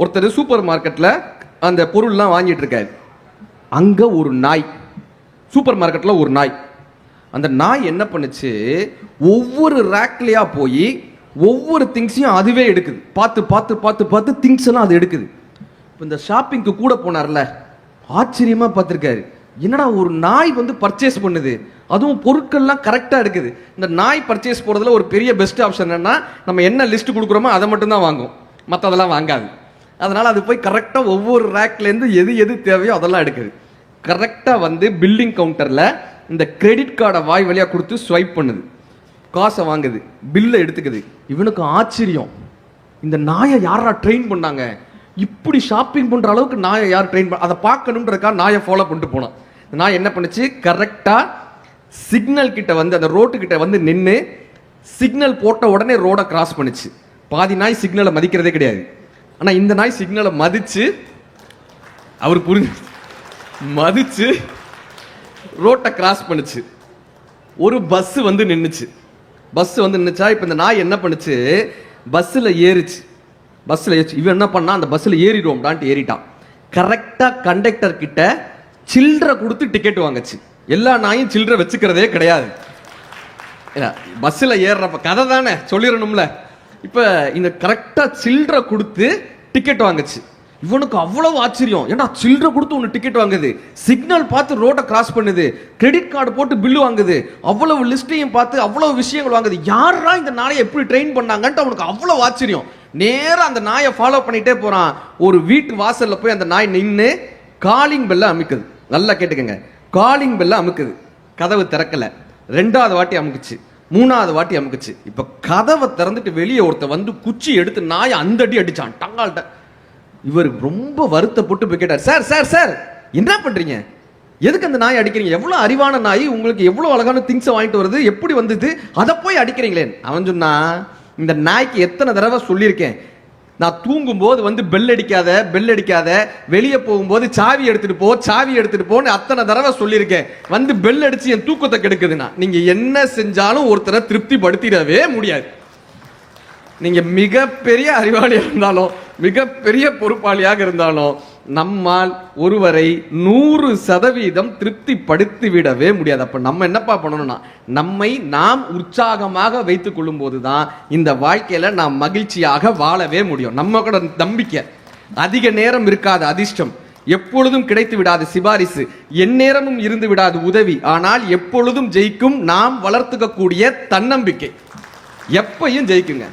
ஒருத்தர் சூப்பர் மார்க்கெட்டில் அந்த பொருள்லாம் வாங்கிட்டு இருக்காரு. அங்கே ஒரு நாய். சூப்பர் மார்க்கெட்டில் ஒரு நாய். அந்த நாய் என்ன பண்ணுச்சு? ஒவ்வொரு ரேக்லையா போய் ஒவ்வொரு திங்ஸையும் அதுவே எடுக்குது. பார்த்து பார்த்து பார்த்து பார்த்து திங்ஸ் எல்லாம் அது எடுக்குது. இப்போ இந்த ஷாப்பிங்க்கு கூட போனார்ல. ஆச்சரியமா பார்த்துருக்காரு. என்னடா ஒரு நாய் வந்து பர்ச்சேஸ் பண்ணுது? அதுவும் பொருட்கள்லாம் கரெக்டாக இருக்குது இந்த நாய் பர்ச்சேஸ் போகிறதுல ஒரு பெரிய பெஸ்ட் ஆப்ஷன் என்னன்னா நம்ம என்ன லிஸ்ட் கொடுக்குறோமோ அதை மட்டும்தான் வாங்கும் மற்றதெல்லாம் வாங்காது. அதனால் அது போய் கரெக்டாக ஒவ்வொரு ரேக்லேருந்து எது எது தேவையோ அதெல்லாம் எடுக்குது. கரெக்டாக வந்து பில்லிங் கவுண்டரில் இந்த கிரெடிட் கார்டை வாய் வழியாக கொடுத்து ஸ்வைப் பண்ணுது. காசை வாங்குது பில்லை எடுத்துக்குது. இவனுக்கு ஆச்சரியம். இந்த நாயை யாரா ட்ரெயின் பண்ணாங்க? இப்படி ஷாப்பிங் பண்ணுற அளவுக்கு நாயை யார் ட்ரெயின் பண்ண அதை பார்க்கணுன்றக்கா நாயை ஃபாலோ பண்ணிட்டு போனான். இந்த நாய் என்ன பண்ணுச்சு? கரெக்டாக சிக்னல் கிட்ட வந்து அந்த ரோட்டு கிட்ட வந்து நின்று சிக்னல் போட்ட உடனே ரோடை கிராஸ் பண்ணுச்சு. பாதி நாய் சிக்னலை மதிக்கிறதே கிடையாது. ஆனால் இந்த நாய் சிக்னலை மதிச்சு அவர் புரிஞ்சு மதிச்சு ரோட்டை கிராஸ் பண்ணுச்சு. ஒரு பஸ்ஸு வந்து நின்றுச்சு பஸ் வந்து நின்றுச்சா இப்போ இந்த நாய் என்ன பண்ணுச்சு? பஸ்ஸில் ஏறிச்சு. பஸ்ஸில் ஏறிச்சு. இவன் என்ன பண்ணா அந்த பஸ்ஸில் ஏறிடுவோம்டான்ட்டு ஏறிட்டான். கரெக்டாக கண்டக்டர் கிட்ட சில்லறை கொடுத்து டிக்கெட் வாங்குச்சு. எல்லா நாயும் சில்லறை வச்சுக்கிறதே கிடையாது. பஸ்ஸில் ஏறுறப்ப கதை தானே. சொல்லிடணும்ல. இப்போ இந்த கரெக்டாக சில்லறை கொடுத்து டிக்கெட் வாங்குச்சு. இவனுக்கு அவ்வளவு ஆச்சரியம். ஏன்னா சில்லற கொடுத்து ஒன்று டிக்கெட் வாங்குது? சிக்னல் பார்த்து ரோட்டை கிராஸ் பண்ணுது. கிரெடிட் கார்டு போட்டு பில்லு வாங்குது. அவ்வளவு லிஸ்ட்டையும் பார்த்து அவ்வளவு விஷயங்கள் வாங்குது. யாரா இந்த நாயை எப்படி ட்ரெயின் பண்ணாங்கன்ட்டு அவனுக்கு அவ்வளவு ஆச்சரியம். நேராக அந்த நாயை ஃபாலோ பண்ணிகிட்டே போகிறான் ஒரு வீட்டு வாசலில் போய் அந்த நாய் நின்று காலிங் பெல்ல அமுக்குது. நல்லா கேட்டுக்கங்க. காலிங் பெல்ல அமுக்குது. கதவு திறக்கல. ரெண்டாவது வாட்டி அமுக்குச்சு. மூணாவது வாட்டி அமுக்குச்சு. இப்போ கதவை திறந்துட்டு வெளியே ஒருத்தன் வந்து குச்சி எடுத்து நாயை அந்த அடி அடிச்சான். டங்கால்ட்ட. இவர் ரொம்ப வருத்தப்பட்டு போய் கேட்டார் சார் சார் சார் என்ன பண்றீங்க? எதுக்கு அந்த நாய் அடிக்கிறீங்க? எவ்வளவு அறிவான நாய் உங்களுக்கு எவ்வளவு அழகான திங்ஸை வாங்கிட்டு வருது? எப்படி வந்தது? அதை போய் அடிக்கிறீங்களே அவன் சொன்னா இந்த நாய்க்கு எத்தனை தடவை சொல்லியிருக்கேன். நான் தூங்கும்போது வந்து பெல் அடிக்காத பெல் அடிக்காத வெளியே போகும்போது சாவி எடுத்துட்டு போ சாவி எடுத்துட்டு போன்னு அத்தனை தடவை சொல்லியிருக்கேன். வந்து பெல் அடிச்சு என் தூக்கத்தை கெடுக்குதுன்னா நீங்க என்ன செஞ்சாலும் ஒருத்தரை திருப்திப்படுத்திடவே முடியாது. நீங்க மிகப்பெரிய அறிவாளியாக இருந்தாலும் மிகப்பெரிய பொறுப்பாளியாக இருந்தாலும் நம்மால் ஒருவரை நூறு சதவீதம் திருப்திப்படுத்தி விடவே முடியாது. அப்போ நம்ம என்னப்பா பண்ணணும்னா நம்மை நாம் உற்சாகமாக வைத்து கொள்ளும் போதுதான் இந்த வாழ்க்கையில் நாம் மகிழ்ச்சியாக வாழவே முடியும். நம்ம கூட நம்பிக்கை அதிக நேரம் இருக்காது அதிர்ஷ்டம் எப்பொழுதும் கிடைத்து விடாது சிபாரிசு எந்நேரமும் இருந்து விடாது உதவி ஆனால் எப்பொழுதும் ஜெயிக்கும் நாம் வளர்த்துக்கக்கூடிய தன்னம்பிக்கை. எப்பையும் ஜெயிக்குங்க.